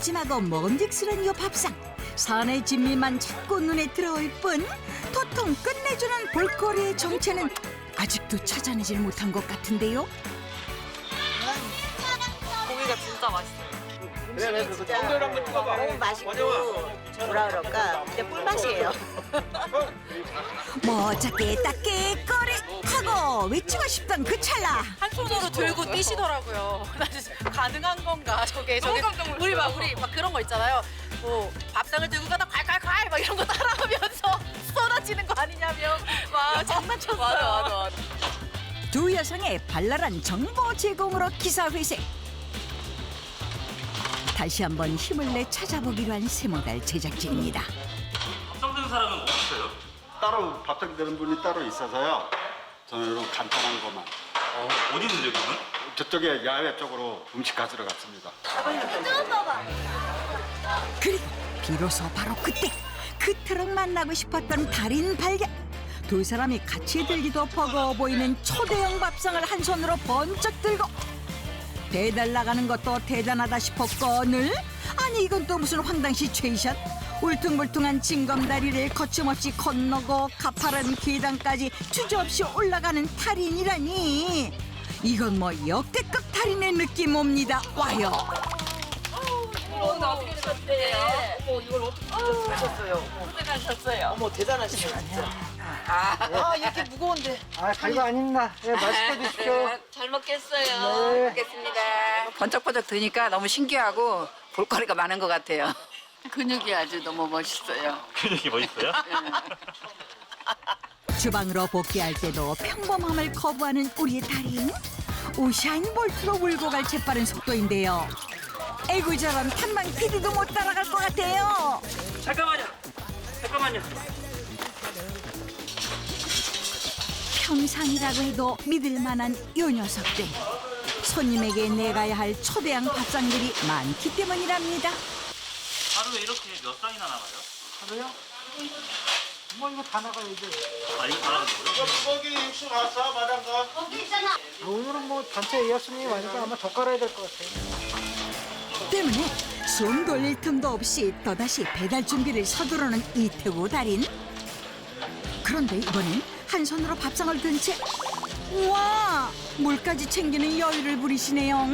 푸짐하고 먹음직스러운 이 밥상. 산의 진미만 자꾸 눈에 들어올 뿐 도통 끝내주는 볼거리의 정체는 아직도 찾아내질 못한 것 같은데요. 고기가 진짜 맛있어요. 너무 맛있고 뭐라 그럴까? 근데 꿀맛이에요. 뭐 어차게 따게 외치고 싶던 그 찰나 한 손으로 들고 뛰시더라고요. 나 진짜 가능한 건가 저게 저게 우리 막 우리 막 그런 거 있잖아요. 뭐 밥상을 들고 가다 콸콸콸 막 이런 거 따라하면서 쏟아지는 거 아니냐며 막 장난쳤어요. 맞아 맞아 맞아. 두 여성의 발랄한 정보 제공으로 기사 회생 다시 한번 힘을 내 찾아보기로 한 세모달 제작진입니다. 밥상 드는 사람은 없어요? 따로 밥상 드는 분이 따로 있어서요. 저는 이런 간단한 것만. 어, 어디 있는데 그러면? 저쪽에 야외 쪽으로 음식 가지러 갔습니다. 그리고 비로소 바로 그때 그 트럭 만나고 싶었던 달인 발견 두 사람이 같이 들기도 버거워 보이는 초대형 밥상을 한 손으로 번쩍 들고 배달 나가는 것도 대단하다 싶어 꺼늘 아니 이건 또 무슨 황당시 최이샷 울퉁불퉁한 징검다리를 거침없이 건너고 가파른 계단까지 주저없이 올라가는 달인이라니 이건 뭐 역대급 달인의 느낌 옵니다 와요 아, 별거 아닙니다. 예, 맛있게 드십시오. 잘 먹겠어요. 네. 먹겠습니다. 번쩍번쩍 드니까 너무 신기하고 볼거리가 많은 것 같아요. 근육이 아주 너무 멋있어요. 근육이 멋있어요? 주방으로 복귀할 때도 평범함을 거부하는 우리의 달인 우샤인 볼트로 몰고 갈 재빠른 속도인데요 에구 저런 탐방 PD도 못 따라갈 것 같아요 잠깐만요. 잠깐만요. 평상이라고 해도 믿을 만한 요 녀석들 손님에게 내가야 할 초대형 밥상들이 많기 때문이랍니다 하루에 이렇게 몇 쌍이나 나가요? 그래요? 뭐 이거 다 나가야죠. 아 이거 다 나가는 거예요? 아, 오늘은 뭐 단체 예약 손님이 많으니까 아마 더 깔아야 될 것 같아요. 때문에 숨 돌릴 틈도 없이 또다시 배달 준비를 서두르는 이태구 달인. 그런데 이번엔 한 손으로 밥상을 든 채 우와 물까지 챙기는 여유를 부리시네요.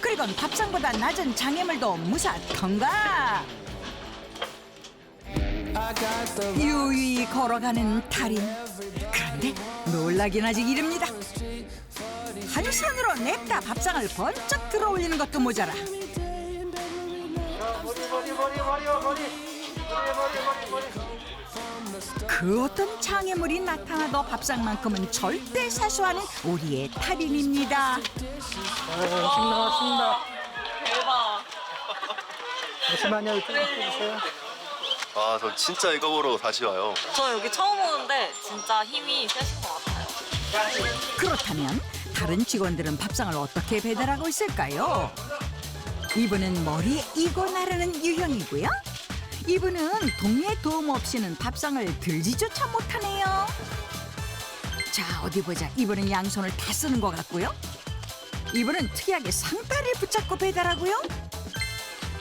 그리곤 밥상보다 낮은 장애물도 무사 통과. 유유히 걸어가는 달인. 그런데 놀라긴 아직 이릅니다. 한 손으로 냅다 밥상을 번쩍 들어 올리는 것도 모자라. 자, 머리, 머리, 머리, 머리. 머리, 그 어떤 장애물이 나타나도 밥상만큼은 절대 사수하는 우리의 달인입니다. 아, 음식 나왔습니다. 대박. 잠시만요, 이쪽 주세요. 아, 저 진짜 이거 보러 다시 와요. 저 여기 처음 오는데 진짜 힘이 세신 것 같아요. 그렇다면 다른 직원들은 밥상을 어떻게 배달하고 있을까요? 이분은 머리에 이고 나르는 유형이고요. 이분은 동료의 도움 없이는 밥상을 들지조차 못하네요. 자 어디 보자. 이분은 양손을 다 쓰는 것 같고요. 이분은 특이하게 상다리를 붙잡고 배달하고요.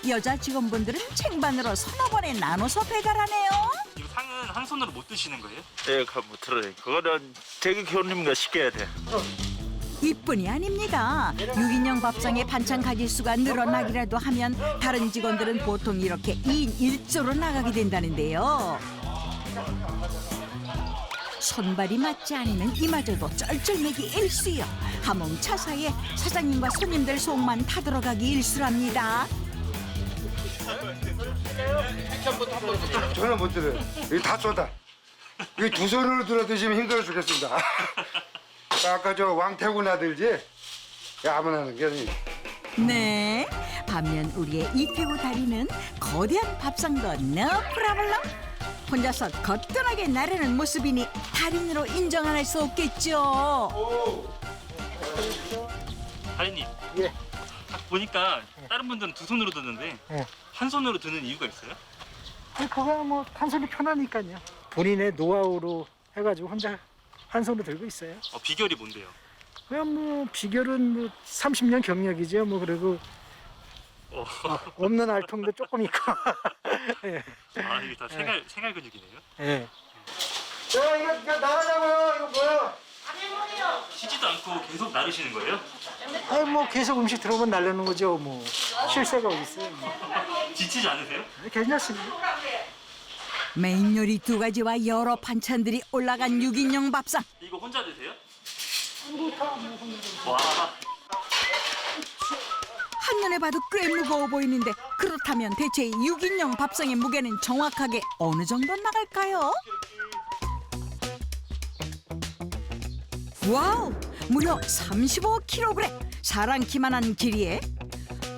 여자 직원분들은 챙반으로 서너 번에 나눠서 배달하네요. 이거 상은 한 손으로 못 드시는 거예요? 네, 그, 못 들어요. 그거는 대기 교님과 시켜야 돼. 이뿐이 아닙니다. 6인용 밥상에 반찬 가짓수가 늘어나기라도 하면 다른 직원들은 보통 이렇게 2인 1조로 나가게 된다는데요. 손발이 맞지 않으면 이마저도 쩔쩔매기 일수요. 하몽 차사에 사장님과 손님들 속만 타들어가기 일수랍니다. 전혀 못 들어요. 이거 다 쏟아. 이거 두 손으로 들어 드시면 힘들어 죽겠습니다. 아까 저 왕태군 아들지? 야, 아무나 하는 게 아니. 네. 반면 우리의 이태구 다리는 거대한 밥상도 no 프라블럼. 혼자서 거뜬하게 나르는 모습이니 달인으로 인정 안 할 수 없겠죠. 다리님. 예. 딱 보니까 다른 분들은 두 손으로 드는데 예. 한 손으로 드는 이유가 있어요? 아니, 그거야 뭐, 한 손이 편하니까요. 본인의 노하우로 해가지고 혼자 한 손으로 들고 있어요. 어, 비결이 뭔데요? 그냥 뭐, 비결은 뭐, 30년 경력이죠. 뭐, 그리고 어. 어, 없는 알통도 조금 있고. 예. 아 이게 다 생활 생활 근육이네요. 예. 야 이거, 이거 나가자고요. 이거 뭐야? 쉬지도 않고 계속 나르시는 거예요? 아니 뭐 계속 음식 들어오면 날려는 거죠. 뭐쉴 새가 어디 있어요. 뭐. 지치지 않으세요? 괜찮습니다. 메인 요리 두 가지와 여러 반찬들이 올라간 6인용 밥상. 이거 혼자 드세요? 와 한눈에 봐도 꽤 무거워 보이는데 그렇다면 대체 이 6인용 밥상의 무게는 정확하게 어느 정도 나갈까요? 와우! 무려 35kg! 사랑키만한 길이에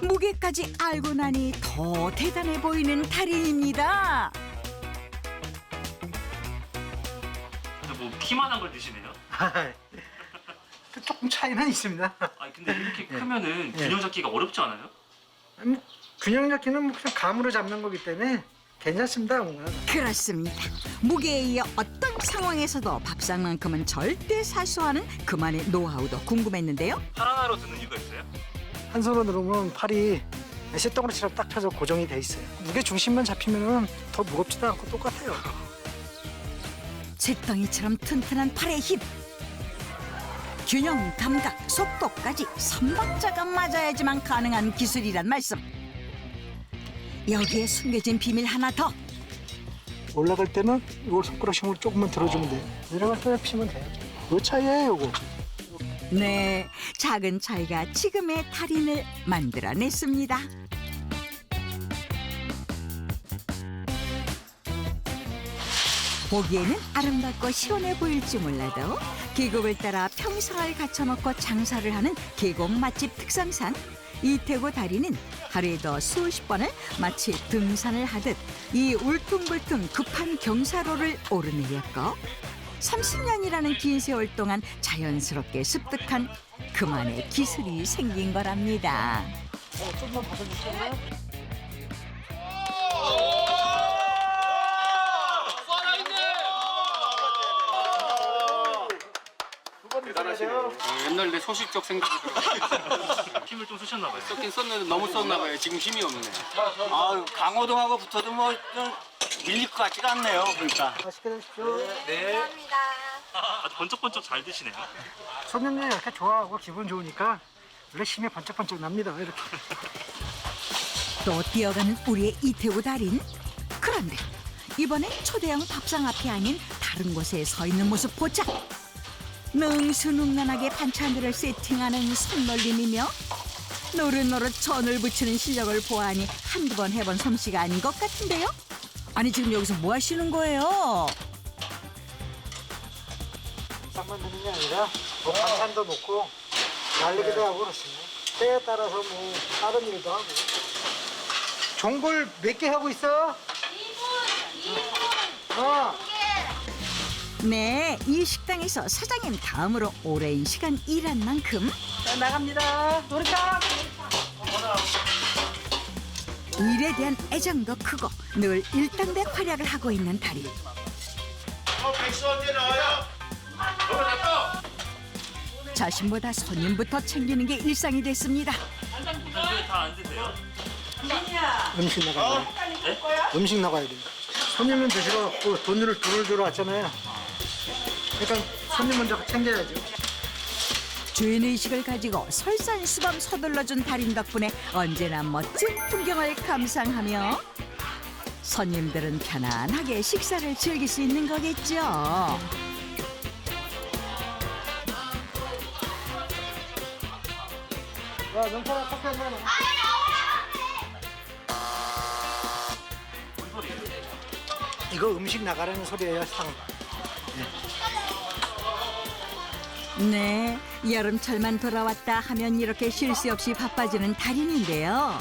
무게까지 알고 나니 더 대단해 보이는 달인입니다. 키만한 걸 드시네요? 그 조금 차이는 있습니다. 아니 근데 이렇게 크면은 예. 균형 잡기가 어렵지 않아요? 뭐 균형 잡기는 뭐 그냥 감으로 잡는 거기 때문에 괜찮습니다. 뭔가. 그렇습니다. 무게에 이어 어떤 상황에서도 밥상만큼은 절대 사수하는 그만의 노하우도 궁금했는데요. 팔 하나로 드는 이유가 있어요? 한 손으로 누르면 팔이 쇳덩어리처럼 딱 펴서 고정이 돼 있어요. 무게 중심만 잡히면은 더 무겁지도 않고 똑같아요. 쇳덩이처럼 튼튼한 팔의 힘. 균형, 감각, 속도까지 삼박자가 맞아야지만 가능한 기술이란 말씀. 여기에 숨겨진 비밀 하나 더. 올라갈 때는 이걸 손가락 힘을 조금만 들어주면 돼요. 내려갈 때 피면 돼요. 요 차이예요, 요거. 네, 작은 차이가 지금의 달인을 만들어냈습니다. 보기에는 아름답고 시원해 보일지 몰라도 계곡을 따라 평상을 갖춰놓고 장사를 하는 계곡 맛집 특성상 이태고 다리는 하루에도 수십 번을 마치 등산을 하듯 이 울퉁불퉁 급한 경사로를 오르내렸고 30년이라는 긴 세월 동안 자연스럽게 습득한 그만의 기술이 생긴 거랍니다. 좀만 받아주세요. 대단하시네요. 옛날 내 소식적 생각이 들어. 힘을 좀 쓰셨나 봐요. 썼긴 썼는데 너무 썼나 봐요. 지금 힘이 없네. 아, 강호동하고 붙어도 뭐 좀 밀릴 것 같지가 않네요. 그러니까. 맛있게 드십시오. 아주 번쩍번쩍 잘 드시네요. 손님들이 이렇게 좋아하고 기분 좋으니까 원래 힘이 번쩍번쩍 납니다. 이렇게. 또 뛰어가는 우리의 이태우 달인. 그런데 이번엔 초대형 밥상 앞이 아닌 다른 곳에 서 있는 모습 보자. 능수능란하게 반찬들을 세팅하는 손놀림이며 노릇노릇 전을 붙이는 실력을 보아하니 한두 번 해본 솜씨가 아닌 것 같은데요? 아니 지금 여기서 뭐 하시는 거예요? 밥상만 드는 게 아니라 뭐 반찬도 놓고 날리기도 하고 그렇습니다. 때에 따라서 뭐 다른 일도 하고. 종골 몇 개 하고 있어? 2분! 2분! 어. 네, 이 식당에서 사장님 다음으로 오랜 시간 일한 만큼 자, 나갑니다. 놀이터! 일에 대한 애정도 크고 늘 일당백 활약을 하고 있는 달인. 자신보다 손님부터 챙기는 게 일상이 됐습니다. 다안 드세요? 음식 나가야 돼. 음식 나가야 돼. 손님은 드시러 그 돈을 돈을 주러 왔잖아요. 그러니까 손님 먼저 챙겨야죠. 주인의식을 가지고 설산수범 서둘러준 달인 덕분에 언제나 멋진 풍경을 감상하며 손님들은 편안하게 식사를 즐길 수 있는 거겠죠. 야, 명사랑 커피 한 잔. 이거 음식 나가라는 소리예요, 상. 네, 여름철만 돌아왔다 하면 이렇게 쉴 새 없이 바빠지는 달인인데요.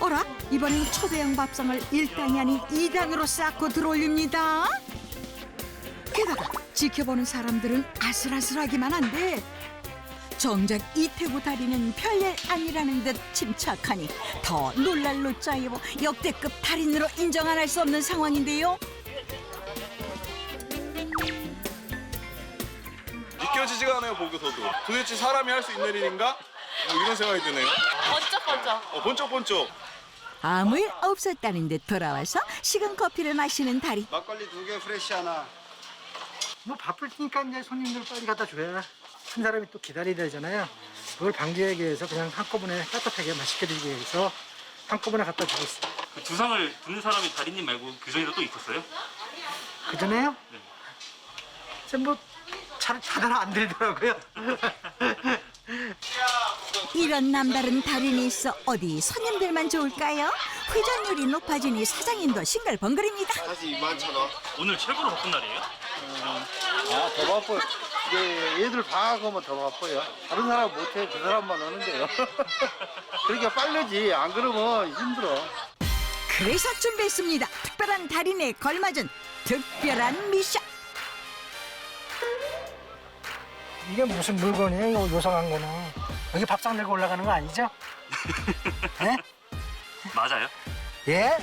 어라? 이번엔 초대형 밥상을 1단이 아닌 2단으로 쌓고 들어올립니다. 게다가 지켜보는 사람들은 아슬아슬하기만 한데 정작 이태구 달인은 별일 아니라는 듯 침착하니 더 놀랄 노짜이고 역대급 달인으로 인정 안 할 수 없는 상황인데요. 않아요 보고서도. 도대체 사람이 할 수 있는 일인가? 뭐 이런 생각이 드네요. 번쩍번쩍. 어, 번쩍번쩍. 아무 일 없었다는 듯 돌아와서 식은 커피를 마시는 달인. 막걸리 두 개 프레시 하나. 뭐 바쁠 테니까 이제 손님들 빨리 갖다 줘야 한 사람이 또 기다려야 되잖아요. 그걸 방지하기 위해서 그냥 한꺼번에 따뜻하게 맛있게 드리기 위해서 한꺼번에 갖다 주고 있어요. 그 두상을 듣는 사람이 달인님 말고 규정이도 또 있었어요? 그 전에요? 네. 뭐 잘, 잘안 들더라고요. 이런 남다른 달인이 있어 어디 손님들만 좋을까요? 회전율이 높아지니 사장님도 싱글벙글입니다. 사실 2만 천 원. 오늘 최고로 바쁜 날이에요? 아, 더 바빠요. 이제 얘들 방학하면 더 바빠요. 다른 사람 못해. 그 사람만 오는데요. 그러니까 빠르지. 안 그러면 힘들어. 그래서 준비했습니다. 특별한 달인에 걸맞은 특별한 미션. 이게 무슨 물건이에요? 요상한 거는. 여기 밥상 들고 올라가는 거 아니죠? 예? 맞아요. 예?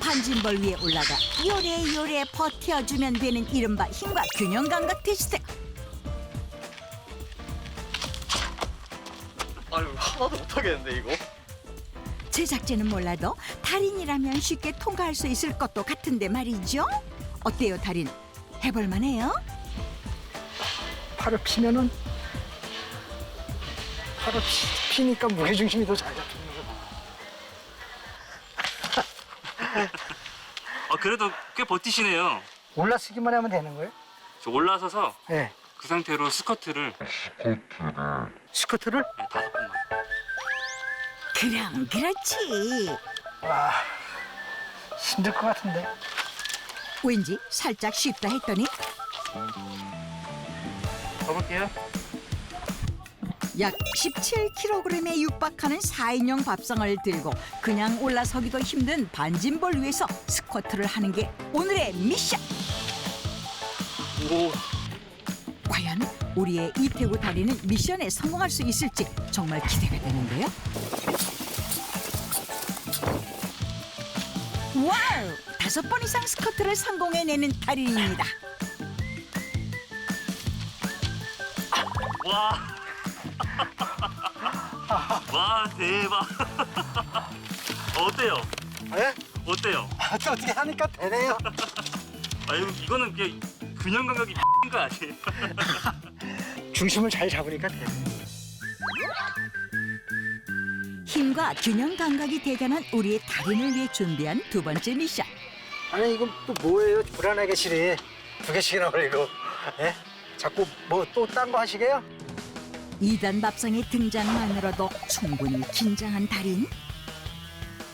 판진벌 위에 올라가 요래요래 버텨주면 되는 이른바 힘과 균형 감각 테스트. 아유 하나도 못하겠는데 이거. 제작진은 몰라도 달인이라면 쉽게 통과할 수 있을 것도 같은데 말이죠. 어때요, 달인? 해볼만 해요? 팔을 피면은 팔을 피, 피니까 무게중심이 더 잘 잡히는 거죠. 아 그래도 꽤 버티시네요. 올라서기만 하면 되는 거예요? 저 올라서서 예. 그 상태로 스커트를 스커트를? 네, 다섯 번만. 그럼 그렇지. 와, 힘들 것 같은데. 왠지 살짝 쉽다 했더니 가볼게요. 약 17kg에 육박하는 4인용 밥상을 들고 그냥 올라서기도 힘든 반진벌 위에서 스쿼트를 하는 게 오늘의 미션. 오. 과연 우리의 이태구 달인은 미션에 성공할 수 있을지 정말 기대가 되는데요. 와우! 다섯 번 이상 스쿼트를 성공해내는 달인입니다. 와. 와 대박. 어때요? 예? 어때요? 어떻게 하니까 되네요. 아 이거 이거는 그냥 균형 감각이 거 아니에요? 중심을 잘 잡으니까 되네. 힘과 균형 감각이 대단한 우리의 달인을 위해 준비한 두 번째 미션. 아니 이건 또 뭐예요? 불안하게 실이 두 개씩이나 올리고. 예? 자꾸 뭐 또 딴 거 하시게요? 이단 밥상의 등장만으로도 충분히 긴장한 달인.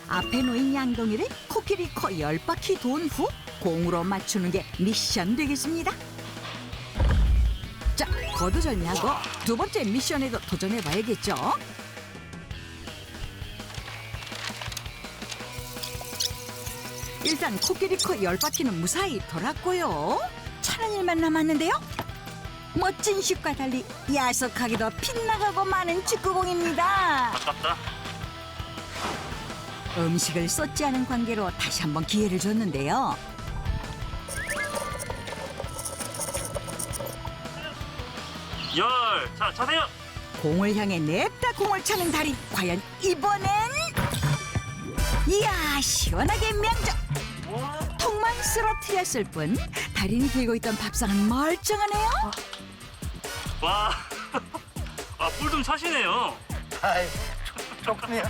앞에 놓인 양동이를 코끼리 코 열 바퀴 돈 후 공으로 맞추는 게 미션 되겠습니다. 자, 거두절미하고 두 번째 미션에도 도전해 봐야겠죠. 일단 코끼리 코 열 바퀴는 무사히 돌았고요. 천원 일만 남았는데요. 멋진 슛과 달리 야속하게도 빗나가고 마는 축구공입니다. 아깝다. 음식을 쏟지 않은 관계로 다시 한번 기회를 줬는데요. 열. 자 차세요. 공을 향해 냅다 공을 차는 달인 과연 이번엔 이야 시원하게 명적 통만 쓰러뜨렸을 뿐 달인이 들고 있던 밥상은 멀쩡하네요. 와. 아, 볼좀 차시네요. 아이, 조금이요.